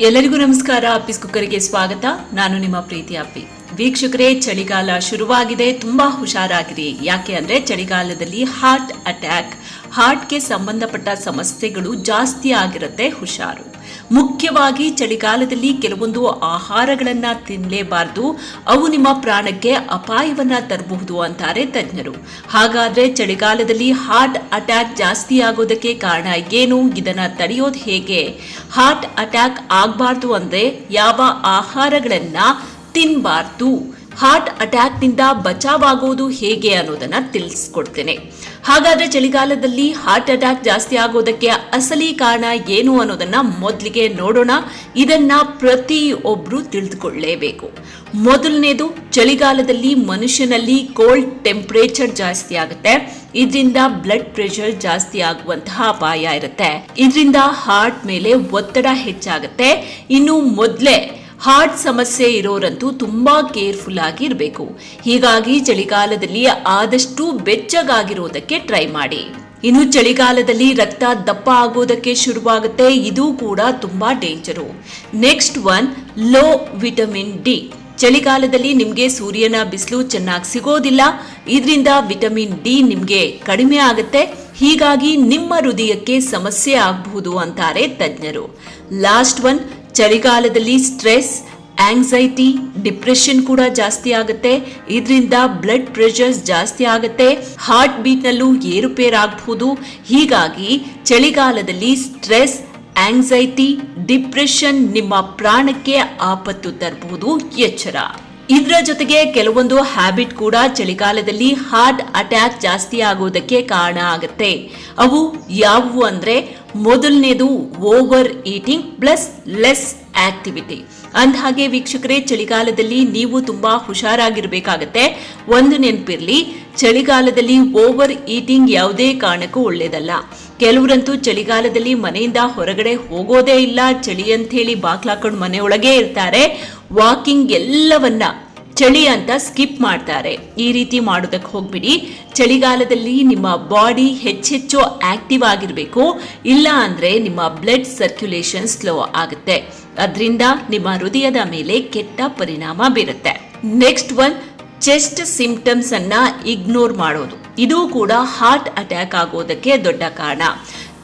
ಎಲ್ಲರಿಗೂ ನಮಸ್ಕಾರ. ಅಪ್ಪಿಸ್ ಕುಕ್ಕರಿಗೆ ಸ್ವಾಗತ. ನಾನು ನಿಮ್ಮ ಪ್ರೀತಿ ಅಪ್ಪಿ ವೀಕ್ಷಕರೇ, ಚಳಿಗಾಲ ಶುರುವಾಗಿದೆ. ತುಂಬಾ ಹುಷಾರಾಗಿರಿ. ಯಾಕೆ ಅಂದ್ರೆ ಚಳಿಗಾಲದಲ್ಲಿ ಹಾರ್ಟ್ ಅಟ್ಯಾಕ್ ಹಾರ್ಟ್ಗೆ ಸಂಬಂಧಪಟ್ಟ ಸಮಸ್ಯೆಗಳು ಜಾಸ್ತಿ ಆಗಿರುತ್ತೆ, ಹುಷಾರು. ಮುಖ್ಯವಾಗಿ ಚಳಿಗಾಲದಲ್ಲಿ ಕೆಲವೊಂದು ಆಹಾರಗಳನ್ನ ತಿನ್ನಲೇಬಾರದು ಅವು ನಿಮ್ಮ ಪ್ರಾಣಕ್ಕೆ ಅಪಾಯವನ್ನ ತರಬಹುದು ಅಂತಾರೆ ತಜ್ಞರು. ಹಾಗಾದ್ರೆ ಚಳಿಗಾಲದಲ್ಲಿ ಹಾರ್ಟ್ ಅಟ್ಯಾಕ್ ಜಾಸ್ತಿ ಆಗೋದಕ್ಕೆ ಕಾರಣ ಏನು? ಇದನ್ನ ತಡೆಯೋದು ಹೇಗೆ? ಹಾರ್ಟ್ ಅಟ್ಯಾಕ್ ಆಗಬಾರ್ದು ಅಂದ್ರೆ ಯಾವ ಆಹಾರಗಳನ್ನ ತಿನ್ನಬಾರ್ದು ಹಾರ್ಟ್ ಅಟ್ಯಾಕ್ನಿಂದ ಬಚಾವಾಗೋದು ಹೇಗೆ ಅನ್ನೋದನ್ನ ತಿಳಿಸ್ಕೊಡ್ತೇನೆ. ಹಾಗಾದ್ರೆ ಚಳಿಗಾಲದಲ್ಲಿ ಹಾರ್ಟ್ ಅಟ್ಯಾಕ್ ಜಾಸ್ತಿ ಆಗೋದಕ್ಕೆ ಅಸಲಿ ಕಾರಣ ಏನು ಅನ್ನೋದನ್ನ ಮೊದಲಿಗೆ ನೋಡೋಣ. ಇದನ್ನ ಪ್ರತಿಯೊಬ್ರು ತಿಳಿದುಕೊಳ್ಳೇಬೇಕು. ಮೊದಲನೇದು, ಚಳಿಗಾಲದಲ್ಲಿ ಮನುಷ್ಯನಲ್ಲಿ ಕೋಲ್ಡ್ ಟೆಂಪರೇಚರ್ ಜಾಸ್ತಿ ಆಗುತ್ತೆ. ಇದರಿಂದ ಬ್ಲಡ್ ಪ್ರೆಷರ್ ಜಾಸ್ತಿ ಆಗುವಂತಹ ಅಪಾಯ ಇರುತ್ತೆ. ಇದರಿಂದ ಹಾರ್ಟ್ ಮೇಲೆ ಒತ್ತಡ ಹೆಚ್ಚಾಗುತ್ತೆ. ಇನ್ನು ಮೊದಲೇ ಹಾರ್ಟ್ ಸಮಸ್ಯೆ ಇರೋರಂತೂ ತುಂಬಾ ಕೇರ್ಫುಲ್ ಆಗಿ ಇರಬೇಕು ಹೀಗಾಗಿ ಚಳಿಗಾಲದಲ್ಲಿ ಆದಷ್ಟು ಬೆಚ್ಚಗಾಗಿರೋದಕ್ಕೆ ಟ್ರೈ ಮಾಡಿ. ಇನ್ನು ಚಳಿಗಾಲದಲ್ಲಿ ರಕ್ತ ದಪ್ಪ ಆಗೋದಕ್ಕೆ ಶುರುವಾಗುತ್ತೆ, ಇದು ಕೂಡ ತುಂಬಾ danger. Next one, low vitamin D. ಚಳಿಗಾಲದಲ್ಲಿ ನಿಮಗೆ ಸೂರ್ಯನ ಬಿಸಿಲು ಚೆನ್ನಾಗಿ ಸಿಗೋದಿಲ್ಲ, ಇದರಿಂದ ವಿಟಮಿನ್ ಡಿ ನಿಮಗೆ ಕಡಿಮೆ ಆಗುತ್ತೆ. ಹೀಗಾಗಿ ನಿಮ್ಮ ಹೃದಯಕ್ಕೆ ಸಮಸ್ಯೆ ಆಗಬಹುದು ಅಂತಾರೆ ತಜ್ಞರು. ಲಾಸ್ಟ್ ಒನ್ ಚಳಿಗಾಲದಲ್ಲಿ ಸ್ಟ್ರೆಸ್ ಆಂಗ್ಸೈಟಿ ಡಿಪ್ರೆಷನ್ ಕೂಡ ಜಾಸ್ತಿ ಆಗುತ್ತೆ. ಇದರಿಂದ ಬ್ಲಡ್ ಪ್ರೆಷರ್ ಜಾಸ್ತಿ ಆಗುತ್ತೆ. ಹಾರ್ಟ್ ಬೀಟ್ನಲ್ಲೂ ಏರುಪೇರಾಗಬಹುದು. ಹೀಗಾಗಿ ಚಳಿಗಾಲದಲ್ಲಿ ಸ್ಟ್ರೆಸ್ ಆಂಗ್ಸೈಟಿ ಡಿಪ್ರೆಷನ್ ನಿಮ್ಮ ಪ್ರಾಣಕ್ಕೆ ಆಪತ್ತು ತರಬಹುದು ಎಚ್ಚರ. ಇದರ ಜೊತೆಗೆ ಕೆಲವೊಂದು ಹ್ಯಾಬಿಟ್ ಕೂಡ ಚಳಿಗಾಲದಲ್ಲಿ ಹಾರ್ಟ್ ಅಟ್ಯಾಕ್ ಜಾಸ್ತಿ ಆಗೋದಕ್ಕೆ ಕಾರಣ ಆಗುತ್ತೆ. ಅವು ಯಾವುವು ಅಂದ್ರೆ ಮೊದಲನೇದು over eating plus less activity. ಅಂದಹಾಗೆ ವೀಕ್ಷಕರೇ, ಚಳಿಗಾಲದಲ್ಲಿ ನೀವು ತುಂಬಾ ಹುಷಾರಾಗಿರಬೇಕಾಗತ್ತೆ. ಒಂದು ನೆನಪಿರ್ಲಿ, ಚಳಿಗಾಲದಲ್ಲಿ ಓವರ್ ಈಟಿಂಗ್ ಯಾವುದೇ ಕಾರಣಕ್ಕೂ ಒಳ್ಳೇದಲ್ಲ. ಕೆಲವರಂತೂ ಚಳಿಗಾಲದಲ್ಲಿ ಮನೆಯಿಂದ ಹೊರಗಡೆ ಹೋಗೋದೇ ಇಲ್ಲ. ಚಳಿ ಅಂತ ಹೇಳಿ ಬಾಕ್ಲಾಕೊಂಡು ಮನೆಯೊಳಗೆ ಇರ್ತಾರೆ. ವಾಕಿಂಗ್ ಎಲ್ಲವನ್ನ ಚಳಿ ಅಂತ ಸ್ಕಿಪ್ ಮಾಡ್ತಾರೆ. ಈ ರೀತಿ ಮಾಡೋದಕ್ಕೆ ಹೋಗ್ಬಿಡಿ. ಚಳಿಗಾಲದಲ್ಲಿ ನಿಮ್ಮ ಬಾಡಿ ಹೆಚ್ಚೆಚ್ಚು ಆಕ್ಟಿವ್ ಆಗಿರಬೇಕು. ಇಲ್ಲ ಅಂದರೆ ನಿಮ್ಮ ಬ್ಲಡ್ ಸರ್ಕ್ಯುಲೇಷನ್ ಸ್ಲೋ ಆಗುತ್ತೆ. ಅದರಿಂದ ನಿಮ್ಮ ಹೃದಯದ ಮೇಲೆ ಕೆಟ್ಟ ಪರಿಣಾಮ ಬೀರುತ್ತೆ. ನೆಕ್ಸ್ಟ್ ಒನ್, ಚೆಸ್ಟ್ ಸಿಂಪ್ಟಮ್ಸ್ ಅನ್ನ ಇಗ್ನೋರ್ ಮಾಡೋದು. ಇದು ಕೂಡ ಹಾರ್ಟ್ ಅಟ್ಯಾಕ್ ಆಗೋದಕ್ಕೆ ದೊಡ್ಡ ಕಾರಣ.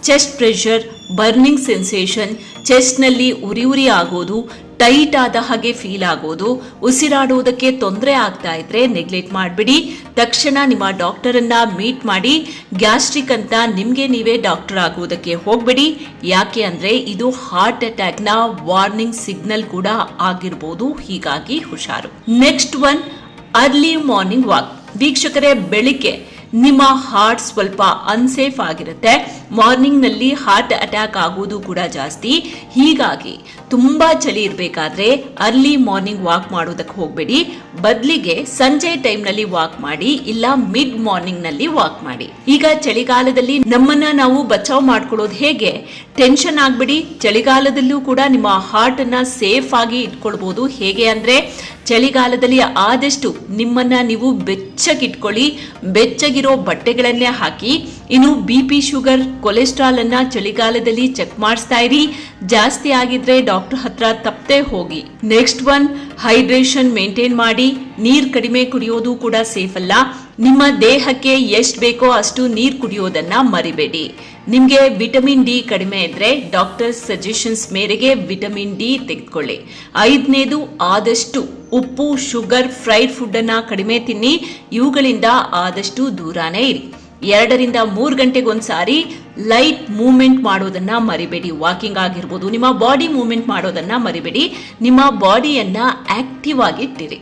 ಚೆಸ್ಟ್ ಪ್ರೆಷರ್, ಬರ್ನಿಂಗ್ ಸೆನ್ಸೇಷನ್, ಚೆಸ್ಟ್ನಲ್ಲಿ ಉರಿ ಉರಿ ಆಗೋದು ಟೈಟ್ ಆದ ಹಾಗೆ ಫೀಲ್ ಆಗೋದು. ಉಸಿರಾಡುವುದಕ್ಕೆ ತೊಂದರೆ ಆಗ್ತಾ ಇದ್ರೆ ನೆಗ್ಲೆಕ್ಟ್ ಮಾಡಬೇಡಿ. ತಕ್ಷಣ ನಿಮ್ಮ ಡಾಕ್ಟರ್ ಅನ್ನ ಮೀಟ್ ಮಾಡಿ. ಗ್ಯಾಸ್ಟ್ರಿಕ್ ಅಂತ ನಿಮಗೆ ನೀವೇ ಡಾಕ್ಟರ್ ಆಗೋದಕ್ಕೆ ಹೋಗ್ಬೇಡಿ. ಯಾಕೆ ಅಂದ್ರೆ ಇದು ಹಾರ್ಟ್ ಅಟ್ಯಾಕ್ನ ವಾರ್ನಿಂಗ್ ಸಿಗ್ನಲ್ ಕೂಡ ಆಗಿರ್ಬೋದು. ಹೀಗಾಗಿ ಹುಷಾರು. Next one early morning walk ವೀಕ್ಷಕರೇ, ಬೆಳಿಗ್ಗೆ ನಿಮ್ಮ ಹಾರ್ಟ್ ಸ್ವಲ್ಪ ಅನ್ಸೇಫ್ ಆಗಿರುತ್ತೆ. ಮಾರ್ನಿಂಗ್ನಲ್ಲಿ ಹಾರ್ಟ್ ಅಟ್ಯಾಕ್ ಆಗೋದು ಕೂಡ ಜಾಸ್ತಿ. ಹೀಗಾಗಿ ತುಂಬಾ ಚಳಿ ಇರಬೇಕಾದ್ರೆ ಅರ್ಲಿ ಮಾರ್ನಿಂಗ್ ವಾಕ್ ಮಾಡೋದಕ್ಕೆ ಹೋಗಬೇಡಿ. ಬದಲಿಗೆ ಸಂಜೆ ಟೈಮ್ನಲ್ಲಿ ವಾಕ್ ಮಾಡಿ, ಇಲ್ಲ ಮಿಡ್ ಮಾರ್ನಿಂಗ್ನಲ್ಲಿ ವಾಕ್ ಮಾಡಿ. ಈಗ ಚಳಿಗಾಲದಲ್ಲಿ ನಮ್ಮನ್ನ ನಾವು ಬಚಾವ್ ಮಾಡ್ಕೊಳ್ಳೋದು ಹೇಗೆ? ಟೆನ್ಷನ್ ಆಗಬೇಡಿ. ಚಳಿಗಾಲದಲ್ಲೂ ಕೂಡ ನಿಮ್ಮ ಹಾರ್ಟ್ ಅನ್ನ ಸೇಫ್ ಆಗಿ ಇಟ್ಕೊಳ್ಬೋದು. ಹೇಗೆ ಅಂದ್ರೆ ಚಳಿಗಾಲದಲ್ಲಿ ಆದಷ್ಟು ನಿಮ್ಮನ್ನ ನೀವು ಬೆಚ್ಚಗಿಟ್ಕೊಳ್ಳಿ, ಬೆಚ್ಚಗಿರೋ ಬಟ್ಟೆಗಳನ್ನೇ ಹಾಕಿ. ಇನ್ನು ಬಿ ಪಿ ಶುಗರ್ ಕೊಲೆಸ್ಟ್ರಾಲ್ ಅನ್ನ ಚಳಿಗಾಲದಲ್ಲಿ ಚೆಕ್ ಮಾಡಿಸ್ತಾ ಇರಿ. ಜಾಸ್ತಿ ಆಗಿದ್ರೆ ಡಾಕ್ಟರ್ ಹತ್ರ ತಪ್ಪದೆ ಹೋಗಿ. ನೆಕ್ಸ್ಟ್ ಒನ್ ಹೈಡ್ರೇಷನ್ ಮೇಂಟೈನ್ ಮಾಡಿ. ನೀರ್ ಕಡಿಮೆ ಕುಡಿಯೋದು ಕೂಡ ಸೇಫ್ ಅಲ್ಲ. ನಿಮ್ಮ ದೇಹಕ್ಕೆ ಎಷ್ಟು ಬೇಕೋ ಅಷ್ಟು ನೀರ್ ಕುಡಿಯೋದನ್ನ ಮರಿಬೇಡಿ. ನಿಮ್ಗೆ ವಿಟಮಿನ್ ಡಿ ಕಡಿಮೆ ಇದ್ರೆ ಡಾಕ್ಟರ್ ಸಜೆಷನ್ಸ್ ಮೇರೆಗೆ ವಿಟಮಿನ್ ಡಿ ತೆಗೆದುಕೊಳ್ಳಿ. ಐದನೇದು, ಆದಷ್ಟು ಉಪ್ಪು, ಶುಗರ್, ಫ್ರೈಡ್ ಫುಡ್ ಅನ್ನ ಕಡಿಮೆ ತಿನ್ನಿ, ಇವುಗಳಿಂದ ಆದಷ್ಟು ದೂರಾನೇ ಇರಿ. ಎರಡರಿಂದ ಮೂರು ಗಂಟೆಗೊಂದ್ಸಾರಿ ಲೈಟ್ ಮೂವ್ಮೆಂಟ್ ಮಾಡೋದನ್ನ ಮರಿಬೇಡಿ. ವಾಕಿಂಗ್ ಆಗಿರ್ಬೋದು, ನಿಮ್ಮ ಬಾಡಿ ಮೂವ್ಮೆಂಟ್ ಮಾಡೋದನ್ನ ಮರಿಬೇಡಿ. ನಿಮ್ಮ ಬಾಡಿಯನ್ನ ಆಕ್ಟಿವ್ ಆಗಿ ಇಟ್ಟಿರಿ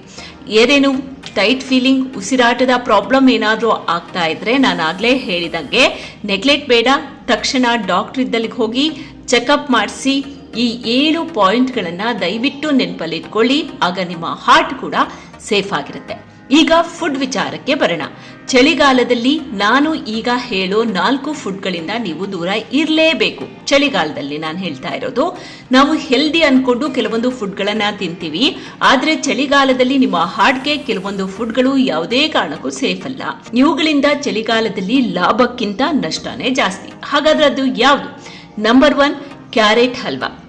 ಏನೇನು ಟೈಟ್ ಫೀಲಿಂಗ್, ಉಸಿರಾಟದ ಪ್ರಾಬ್ಲಮ್ ಏನಾದರೂ ಆಗ್ತಾ ಇದ್ರೆ ನಾನು ಆಗ್ಲೇ ಹೇಳಿದಂಗೆ, ನೆಗ್ಲೆಕ್ಟ್ ಬೇಡ. ತಕ್ಷಣ ಡಾಕ್ಟರ್ ಇದ್ದಲ್ಲಿಗೆ ಹೋಗಿ ಚೆಕಪ್ ಮಾಡಿಸಿ ಈ ಏಳು ಪಾಯಿಂಟ್ಗಳನ್ನ ದಯವಿಟ್ಟು ನೆನಪಲ್ಲಿ ಇಟ್ಕೊಳ್ಳಿ ಆಗ ನಿಮ್ಮ ಹಾರ್ಟ್ ಕೂಡ ಸೇಫ್ ಆಗಿರುತ್ತೆ. ಈಗ ಫುಡ್ ವಿಚಾರಕ್ಕೆ ಬರೋಣ. ಚಳಿಗಾಲದಲ್ಲಿ ನಾನು ಈಗ ಹೇಳೋ ನಾಲ್ಕು ಫುಡ್ಗಳಿಂದ ನೀವು ದೂರ ಇರಲೇಬೇಕು. ಚಳಿಗಾಲದಲ್ಲಿ ನಾನು ಹೇಳ್ತಾ ಇರೋದು, ನಾವು ಹೆಲ್ದಿ ಅನ್ಕೊಂಡು ಕೆಲವೊಂದು ಫುಡ್ಗಳನ್ನ ತಿಂತೀವಿ. ಆದ್ರೆ ಚಳಿಗಾಲದಲ್ಲಿ ನಿಮ್ಮ ಹಾರ್ಟ್ಗೆ ಕೆಲವೊಂದು ಫುಡ್ಗಳು ಯಾವುದೇ ಕಾರಣಕ್ಕೂ ಸೇಫ್ ಅಲ್ಲ. ಇವುಗಳಿಂದ ಚಳಿಗಾಲದಲ್ಲಿ ಲಾಭಕ್ಕಿಂತ ನಷ್ಟನೇ ಜಾಸ್ತಿ. ಹಾಗಾದ್ರೆ ಅದು ಯಾವುದು? Number one, carrot halwa.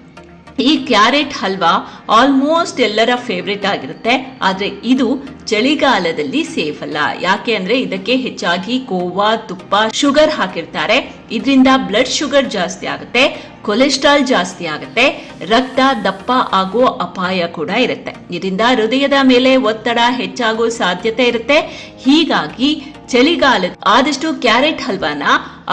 ಈ ಕ್ಯಾರೆಟ್ ಹಲ್ವಾ ಆಲ್ಮೋಸ್ಟ್ ಎಲ್ಲರ ಫೇವ್ರೆಟ್ ಆಗಿರುತ್ತೆ. ಆದರೆ ಇದು ಚಳಿಗಾಲದಲ್ಲಿ ಸೇಫ್ ಅಲ್ಲ. ಯಾಕೆ ಅಂದ್ರೆ ಇದಕ್ಕೆ ಹೆಚ್ಚಾಗಿ ಕೋವಾ, ತುಪ್ಪ ಶುಗರ್ ಹಾಕಿರ್ತಾರೆ. ಇದರಿಂದ ಬ್ಲಡ್ ಶುಗರ್ ಜಾಸ್ತಿ ಆಗುತ್ತೆ ಕೊಲೆಸ್ಟ್ರಾಲ್ ಜಾಸ್ತಿ ಆಗುತ್ತೆ, ರಕ್ತ ದಪ್ಪ ಆಗೋ ಅಪಾಯ ಕೂಡ ಇರುತ್ತೆ. ಇದರಿಂದ ಹೃದಯದ ಮೇಲೆ ಒತ್ತಡ ಹೆಚ್ಚಾಗೋ ಸಾಧ್ಯತೆ ಇರುತ್ತೆ. ಹೀಗಾಗಿ ಚಳಿಗಾಲ ಆದಷ್ಟು ಕ್ಯಾರೆಟ್ ಹಲ್ವಾನ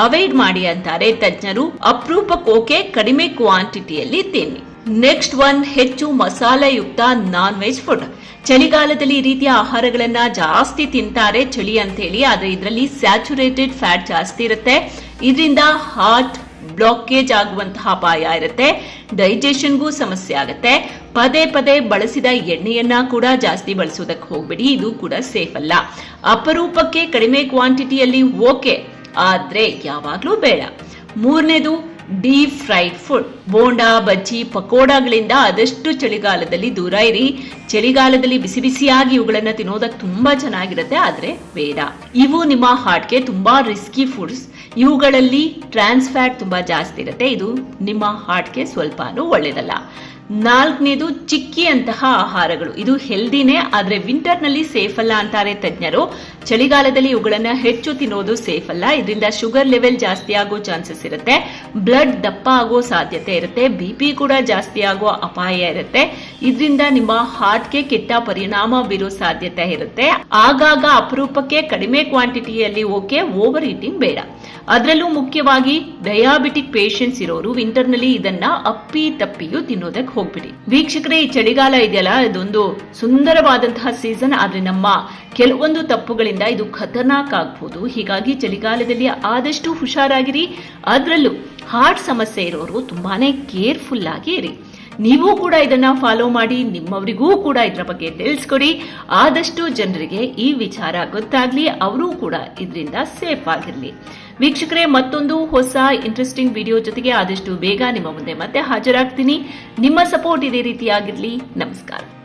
ಅವಾಯ್ಡ್ ಮಾಡಿ ಅಂತಾರೆ ತಜ್ಞರು. ಅಪರೂಪಕ್ಕೋಕೆ ಕಡಿಮೆ ಕ್ವಾಂಟಿಟಿಯಲ್ಲಿ ತಿನ್ನಿ. ನೆಕ್ಸ್ಟ್ ಒನ್ ಹೆಚ್ಚು ಮಸಾಲೆಯುಕ್ತ ನಾನ್ ವೆಜ್ ಫುಡ್ ಚಳಿಗಾಲದಲ್ಲಿ ಈ ರೀತಿಯ ಆಹಾರಗಳನ್ನ ಜಾಸ್ತಿ ತಿಂತಾರೆ ಚಳಿ ಅಂತ ಹೇಳಿ ಆದ್ರೆ ಇದರಲ್ಲಿ ಸ್ಯಾಚುರೇಟೆಡ್ ಫ್ಯಾಟ್ ಜಾಸ್ತಿ ಇರುತ್ತೆ. ಇದರಿಂದ ಹಾರ್ಟ್ ಬ್ಲಾಕೇಜ್ ಆಗುವಂತಹ ಅಪಾಯ ಇರುತ್ತೆ. ಡೈಜೆಷನ್ಗೂ ಸಮಸ್ಯೆ ಆಗುತ್ತೆ. ಪದೇ ಪದೇ ಬಳಸಿದ ಎಣ್ಣೆಯನ್ನ ಕೂಡ ಜಾಸ್ತಿ ಬಳಸೋದಕ್ಕೆ ಹೋಗ್ಬೇಡಿ, ಇದು ಕೂಡ ಸೇಫ್ ಅಲ್ಲ. ಅಪರೂಪಕ್ಕೆ ಕಡಿಮೆ ಕ್ವಾಂಟಿಟಿಯಲ್ಲಿ ಓಕೆ ಆದ್ರೆ ಯಾವಾಗ್ಲೂ ಬೇಡ. ಮೂರನೇದು deep fried food bonda, bajji, ಪಕೋಡಾಗಳಿಂದ ಆದಷ್ಟು ಚಳಿಗಾಲದಲ್ಲಿ ದೂರ ಇರಿ. ಚಳಿಗಾಲದಲ್ಲಿ ಬಿಸಿ ಬಿಸಿಯಾಗಿ ಇವುಗಳನ್ನ ತಿನ್ನೋದಕ್ಕೆ ತುಂಬಾ ಚೆನ್ನಾಗಿರುತ್ತೆ, ಆದರೆ ಬೇಡ. ಇವು ನಿಮ್ಮ ಹಾರ್ಟ್ಗೆ ತುಂಬಾ ರಿಸ್ಕಿ ಫುಡ್ಸ್ ಇವುಗಳಲ್ಲಿ ಟ್ರಾನ್ಸ್ ಫ್ಯಾಟ್ ತುಂಬಾ ಜಾಸ್ತಿ ಇರುತ್ತೆ. ಇದು ನಿಮ್ಮ ಹಾರ್ಟ್ಗೆ ಸ್ವಲ್ಪನೂ ಒಳ್ಳೇದಲ್ಲ. ನಾಲ್ಕನೇದು ಚಿಕ್ಕಿ ಅಂತಹ ಆಹಾರಗಳು. ಇದು ಹೆಲ್ದಿನೇ ಆದರೆ ವಿಂಟರ್ನಲ್ಲಿ ಸೇಫ್ ಅಲ್ಲ ಅಂತಾರೆ ತಜ್ಞರು. ಚಳಿಗಾಲದಲ್ಲಿ ಇವುಗಳನ್ನ ಹೆಚ್ಚು ತಿನ್ನೋದು ಸೇಫ್ ಅಲ್ಲ. ಇದರಿಂದ ಶುಗರ್ ಲೆವೆಲ್ ಜಾಸ್ತಿ ಆಗೋ ಚಾನ್ಸಸ್ ಇರುತ್ತೆ. ಬ್ಲಡ್ ದಪ್ಪ ಆಗೋ ಸಾಧ್ಯತೆ ಇರುತ್ತೆ. ಬಿ ಪಿ ಕೂಡ ಜಾಸ್ತಿ ಆಗೋ ಅಪಾಯ ಇರುತ್ತೆ. ಇದರಿಂದ ನಿಮ್ಮ ಹಾರ್ಟ್ಗೆ ಕೆಟ್ಟ ಪರಿಣಾಮ ಬೀರೋ ಸಾಧ್ಯತೆ ಇರುತ್ತೆ. ಆಗಾಗ ಅಪರೂಪಕ್ಕೆ ಕಡಿಮೆ ಕ್ವಾಂಟಿಟಿಯಲ್ಲಿ ಓಕೆ ಓವರ್ ಈಟಿಂಗ್ ಬೇಡ. ಅದರಲ್ಲೂ ಮುಖ್ಯವಾಗಿ ಡಯಾಬಿಟಿಕ್ ಪೇಷಂಟ್ಸ್ ಇರೋರು ವಿಂಟರ್ನಲ್ಲಿ ಇದನ್ನ ಅಪ್ಪಿ ತಪ್ಪಿಯೂ ತಿನ್ನೋದಕ್ಕೆ ಹೋಗ್ಬಿಡಿ. ವೀಕ್ಷಕರೇ, ಈ ಚಳಿಗಾಲ ಇದೆಯಲ್ಲ, ಇದೊಂದು ಸುಂದರವಾದಂತಹ ಸೀಸನ್ ಆದ್ರೆ ನಮ್ಮ ಕೆಲವೊಂದು ತಪ್ಪುಗಳಿಂದ ಇದು ಖತರ್ನಾಕ್ ಆಗ್ಬೋದು. ಹೀಗಾಗಿ ಚಳಿಗಾಲದಲ್ಲಿ ಆದಷ್ಟು ಹುಷಾರಾಗಿರಿ. ಅದರಲ್ಲೂ ಹಾರ್ಟ್ ಸಮಸ್ಯೆ ಇರೋರು ತುಂಬಾನೇ ಕೇರ್ಫುಲ್ ಆಗಿ ಇರಿ. ನೀವು ಕೂಡ ಇದನ್ನ ಫಾಲೋ ಮಾಡಿ, ನಿಮ್ಮವರಿಗೂ ಕೂಡ ಇದರ ಬಗ್ಗೆ ತಿಳಿಸ್ಕೊಡಿ. ಆದಷ್ಟು ಜನರಿಗೆ ಈ ವಿಚಾರ ಗೊತ್ತಾಗ್ಲಿ, ಅವರು ಕೂಡ ಇದರಿಂದ ಸೇಫ್ ಆಗಿರ್ಲಿ. ವೀಕ್ಷಕರೇ, ಮತ್ತೊಂದು ಹೊಸ ಇಂಟ್ರೆಸ್ಟಿಂಗ್ ವಿಡಿಯೋ ಜೊತೆಗೆ ಆದಷ್ಟು ಬೇಗ ನಿಮ್ಮ ಮುಂದೆ ಮತ್ತೆ ಹಾಜರಾಗ್ತೀನಿ. ನಿಮ್ಮ ಸಪೋರ್ಟ್ ಇದೇ ರೀತಿಯಾಗಿರ್ಲಿ. ನಮಸ್ಕಾರ.